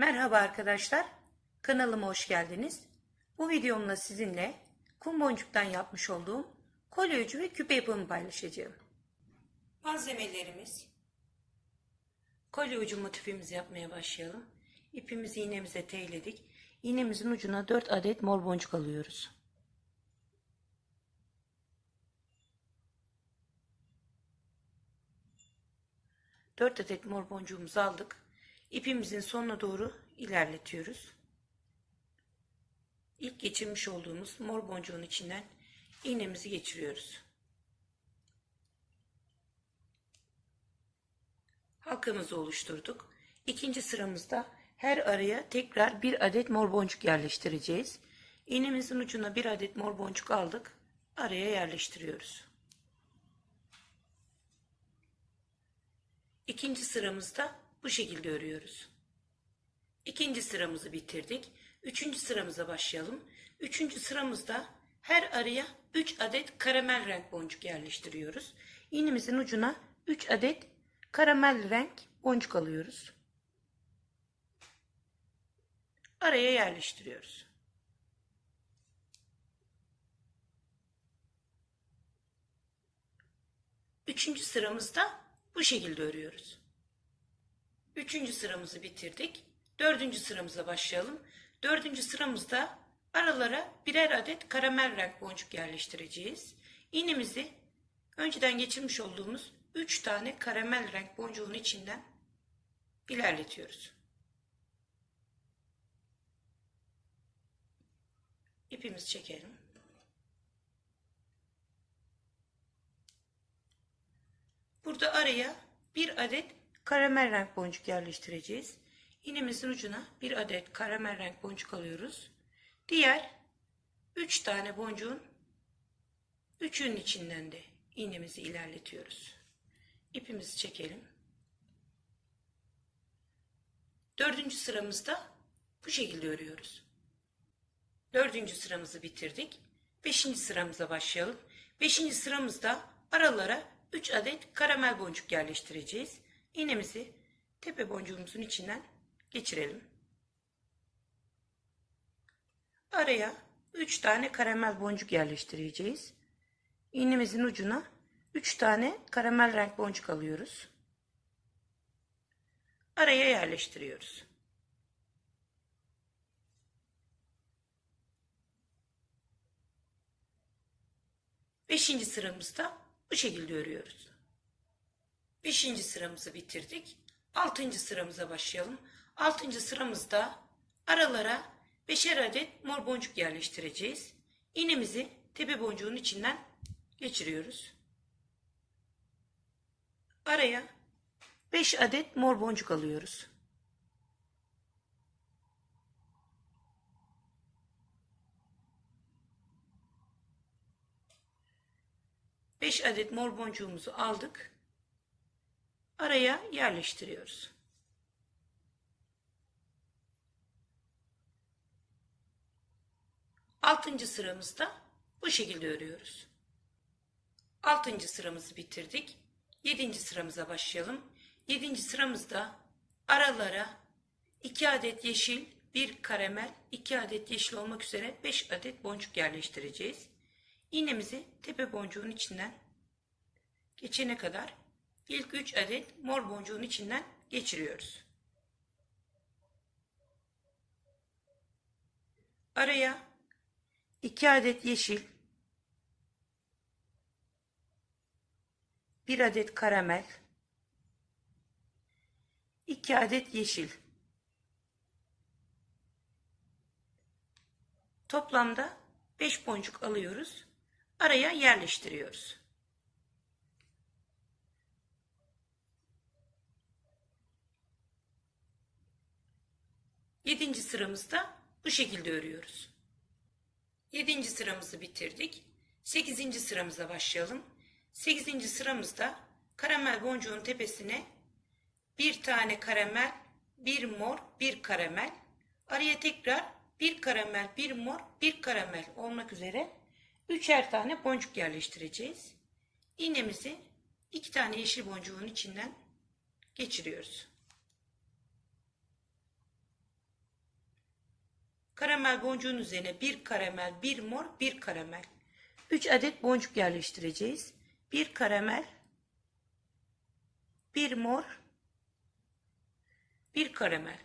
Merhaba arkadaşlar, kanalıma hoş geldiniz. Bu videomla sizinle kum boncuktan yapmış olduğum kolye ve küpe yapımı paylaşacağım. Malzemelerimiz kolye ucu motifimizi yapmaya başlayalım. İpimizi iğnemize teyledik. İğnemizin ucuna 4 adet mor boncuk alıyoruz. Dört adet mor boncuğumuzu aldık. İpimizin sonuna doğru ilerletiyoruz. İlk geçirmiş olduğumuz mor boncuğun içinden iğnemizi geçiriyoruz. Halkamızı oluşturduk. İkinci sıramızda her araya tekrar bir adet mor boncuk yerleştireceğiz. İğnemizin ucuna bir adet mor boncuk aldık. Araya yerleştiriyoruz. İkinci sıramızda bu şekilde örüyoruz. İkinci sıramızı bitirdik. Üçüncü sıramıza başlayalım. Üçüncü sıramızda her araya 3 adet karamel renk boncuk yerleştiriyoruz. İğnemizin ucuna 3 adet karamel renk boncuk alıyoruz. Araya yerleştiriyoruz. Üçüncü sıramızda bu şekilde örüyoruz. Üçüncü sıramızı bitirdik. Dördüncü sıramıza başlayalım. Dördüncü sıramızda aralara birer adet karamel renk boncuk yerleştireceğiz. İğnemizi önceden geçirmiş olduğumuz üç tane karamel renk boncuğun içinden ilerletiyoruz. İpimizi çekelim. Burada araya bir adet karamel renk boncuk yerleştireceğiz. İğnemizin ucuna bir adet karamel renk boncuk alıyoruz. Diğer 3 tane boncuğun üçünün içinden de iğnemizi ilerletiyoruz. İpimizi çekelim. Dördüncü sıramızda bu şekilde örüyoruz. Dördüncü sıramızı bitirdik. Beşinci sıramıza başlayalım. Beşinci sıramızda aralara 3 adet karamel boncuk yerleştireceğiz. İğnemizi tepe boncuğumuzun içinden geçirelim. Araya 3 tane karamel boncuk yerleştireceğiz. İğnemizin ucuna 3 tane karamel renk boncuk alıyoruz. Araya yerleştiriyoruz. Beşinci sıramızda bu şekilde örüyoruz. Beşinci sıramızı bitirdik. Altıncı sıramıza başlayalım. Altıncı sıramızda aralara beşer adet mor boncuk yerleştireceğiz. İğnemizi tepe boncuğun içinden geçiriyoruz. Araya 5 adet mor boncuk alıyoruz. Beş adet mor boncuğumuzu aldık. Araya yerleştiriyoruz. Altıncı sıramızda bu şekilde örüyoruz. Altıncı sıramızı bitirdik. Yedinci sıramıza başlayalım. Yedinci sıramızda aralara iki adet yeşil, bir karamel, iki adet yeşil olmak üzere beş adet boncuk yerleştireceğiz. İğnemizi tepe boncuğun içinden geçene kadar ilk üç adet mor boncuğun içinden geçiriyoruz. Araya 2 adet yeşil, 1 adet karamel, 2 adet yeşil. Toplamda 5 boncuk alıyoruz. Araya yerleştiriyoruz. Yedinci sıramızda bu şekilde örüyoruz. Yedinci sıramızı bitirdik. Sekizinci sıramıza başlayalım. Sekizinci sıramızda karamel boncuğun tepesine bir tane karamel, bir mor, bir karamel. Araya tekrar bir karamel, bir mor, bir karamel olmak üzere üçer tane boncuk yerleştireceğiz. İğnemizi iki tane yeşil boncuğun içinden geçiriyoruz. Karamel boncuğun üzerine bir karamel, bir mor, bir karamel. 3 adet boncuk yerleştireceğiz. Bir karamel, bir mor, bir karamel.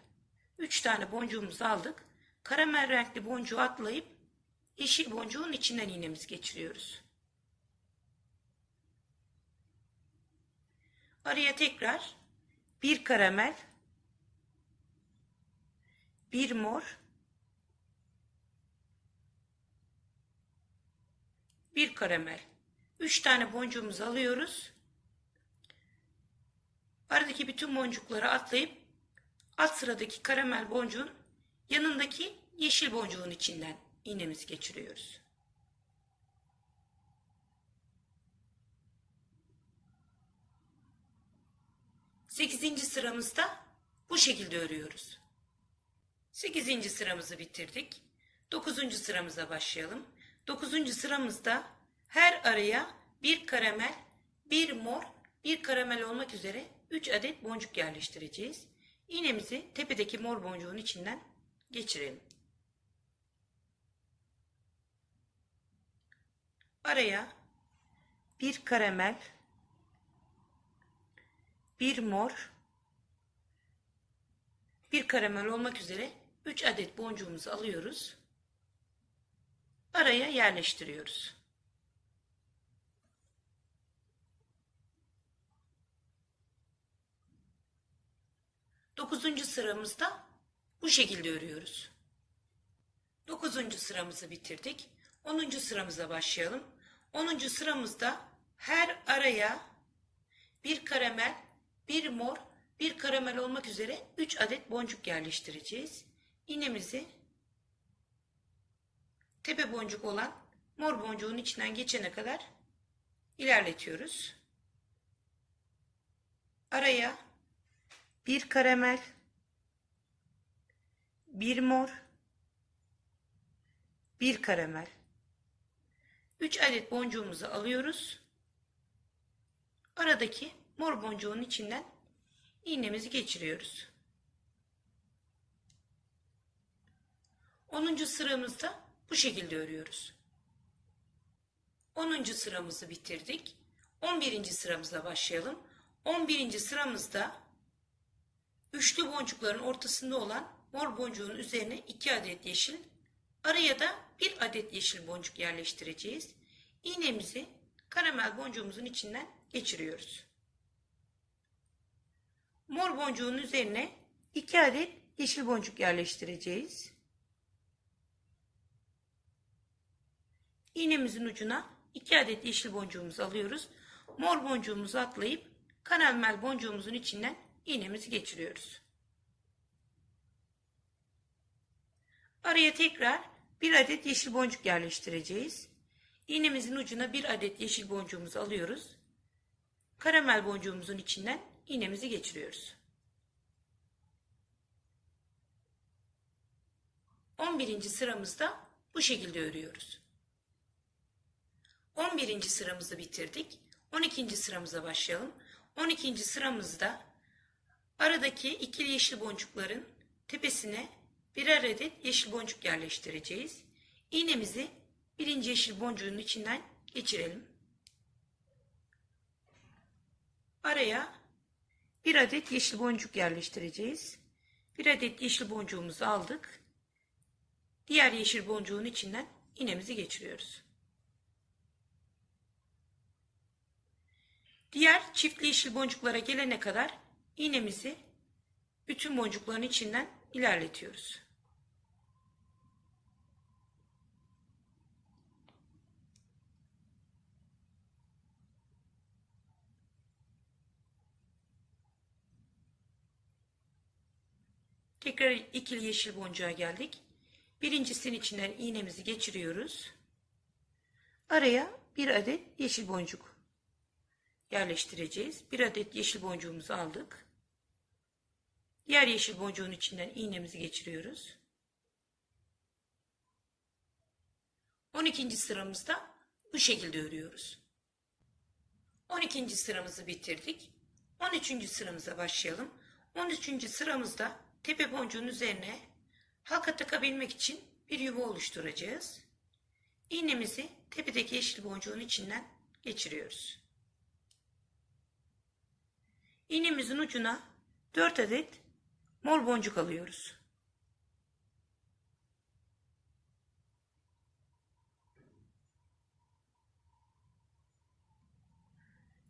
3 tane boncuğumuzu aldık. Karamel renkli boncuğu atlayıp yeşil boncuğun içinden iğnemizi geçiriyoruz. Araya tekrar bir karamel, bir mor, bir karamel. Üç tane boncuğumuzu alıyoruz. Aradaki bütün boncukları atlayıp alt sıradaki karamel boncuğun yanındaki yeşil boncuğun içinden iğnemizi geçiriyoruz. Sekizinci sıramızda bu şekilde örüyoruz. Sekizinci sıramızı bitirdik. Dokuzuncu sıramıza başlayalım. Dokuzuncu sıramızda her araya bir karamel, bir mor, bir karamel olmak üzere 3 adet boncuk yerleştireceğiz. İğnemizi tepedeki mor boncuğun içinden geçirelim. Araya bir karamel, bir mor, bir karamel olmak üzere 3 adet boncuğumuzu alıyoruz. Araya yerleştiriyoruz. Dokuzuncu sıramızda bu şekilde örüyoruz. Dokuzuncu sıramızı bitirdik. Onuncu sıramıza başlayalım. Onuncu sıramızda her araya bir karamel, bir mor, bir karamel olmak üzere 3 adet boncuk yerleştireceğiz. İğnemizi tepe boncuk olan mor boncuğun içinden geçene kadar ilerletiyoruz. Araya bir karamel, bir mor, bir karamel. 3 adet boncuğumuzu alıyoruz. Aradaki mor boncuğun içinden iğnemizi geçiriyoruz. 10. sıramızda bu şekilde örüyoruz. 10. sıramızı bitirdik. 11. sıramıza başlayalım. 11. sıramızda üçlü boncukların ortasında olan mor boncuğun üzerine 2 adet yeşil, araya da 1 adet yeşil boncuk yerleştireceğiz. İğnemizi karamel boncuğumuzun içinden geçiriyoruz. Mor boncuğun üzerine 2 adet yeşil boncuk yerleştireceğiz. İğnemizin ucuna 2 adet yeşil boncuğumuzu alıyoruz. Mor boncuğumuzu atlayıp karamel boncuğumuzun içinden iğnemizi geçiriyoruz. Araya tekrar bir adet yeşil boncuk yerleştireceğiz. İğnemizin ucuna bir adet yeşil boncuğumuzu alıyoruz. Karamel boncuğumuzun içinden iğnemizi geçiriyoruz. 11. sıramızda bu şekilde örüyoruz. 11. sıramızı bitirdik. 12. sıramıza başlayalım. 12. sıramızda aradaki ikili yeşil boncukların tepesine birer adet yeşil boncuk yerleştireceğiz. İğnemizi birinci yeşil boncuğun içinden geçirelim. Araya bir adet yeşil boncuk yerleştireceğiz. Bir adet yeşil boncuğumuzu aldık. Diğer yeşil boncuğun içinden iğnemizi geçiriyoruz. Diğer çiftli yeşil boncuklara gelene kadar iğnemizi bütün boncukların içinden ilerletiyoruz. Tekrar ikili yeşil boncuğa geldik. Birincisinin içinden iğnemizi geçiriyoruz. Araya bir adet yeşil boncuk yerleştireceğiz. Bir adet yeşil boncuğumuzu aldık. Diğer yeşil boncuğun içinden iğnemizi geçiriyoruz. 12. sıramızda bu şekilde örüyoruz. 12. sıramızı bitirdik. 13. sıramıza başlayalım. 13. sıramızda tepe boncuğun üzerine Halka takabilmek için bir yuva oluşturacağız. İğnemizi tepedeki yeşil boncuğun içinden geçiriyoruz. İğnemizin ucuna 4 adet mor boncuk alıyoruz.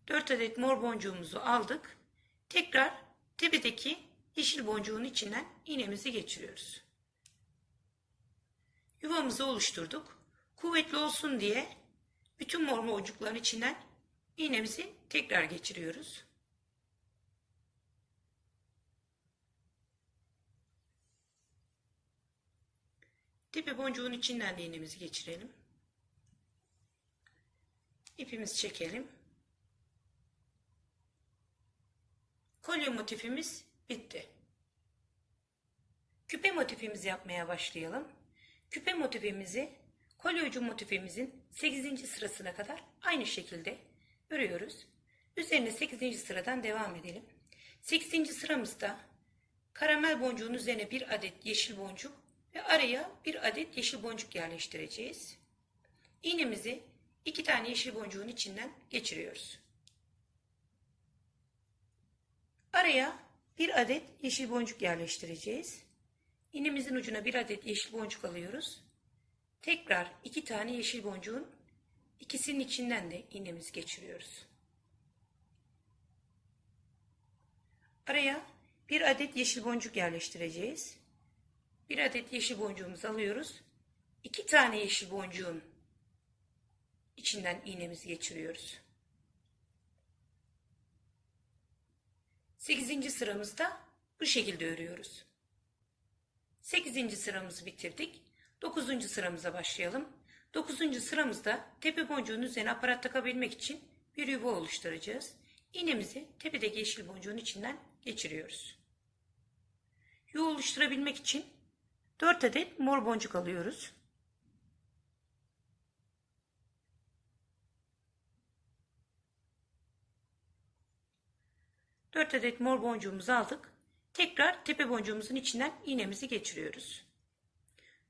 Dört adet mor boncuğumuzu aldık. Tekrar tepedeki yeşil boncuğun içinden iğnemizi geçiriyoruz. Yuvamızı oluşturduk. Kuvvetli olsun diye bütün mor boncukların içinden iğnemizi tekrar geçiriyoruz. Tepe boncuğun içinden de iğnemizi geçirelim. İpimizi çekelim. Kolye motifimiz bitti. Küpe motifimizi yapmaya başlayalım. Küpe motifimizi kolye ucu motifimizin 8. sırasına kadar aynı şekilde örüyoruz. Üzerine 8. sıradan devam edelim. 8. sıramızda karamel boncuğun üzerine bir adet yeşil boncuk ve araya bir adet yeşil boncuk yerleştireceğiz. İğnemizi iki tane yeşil boncuğun içinden geçiriyoruz. Araya bir adet yeşil boncuk yerleştireceğiz. İğnemizin ucuna bir adet yeşil boncuk alıyoruz. Tekrar iki tane yeşil boncuğun ikisinin içinden de iğnemizi geçiriyoruz. Araya bir adet yeşil boncuk yerleştireceğiz. Bir adet yeşil boncuğumuzu alıyoruz. İki tane yeşil boncuğun içinden iğnemizi geçiriyoruz. 8. sıramızda bu şekilde örüyoruz. 8. sıramızı bitirdik. 9. sıramıza başlayalım. 9. sıramızda tepe boncuğun üzerine aparat takabilmek için bir yuva oluşturacağız. İğnemizi tepedeki yeşil boncuğun içinden geçiriyoruz. Yuva oluşturabilmek için 4 adet mor boncuk alıyoruz. Dört adet mor boncuğumuzu aldık. Tekrar tepe boncuğumuzun içinden iğnemizi geçiriyoruz.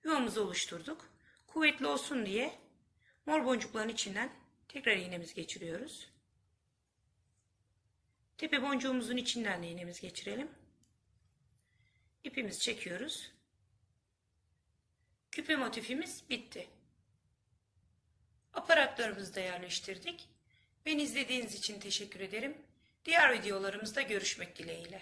Yuvamızı oluşturduk. Kuvvetli olsun diye mor boncukların içinden tekrar iğnemizi geçiriyoruz. Tepe boncuğumuzun içinden de iğnemizi geçirelim. İpimizi çekiyoruz. Küpe motifimiz bitti. Aparatlarımızı da yerleştirdik. Beni izlediğiniz için teşekkür ederim. Diğer videolarımızda görüşmek dileğiyle.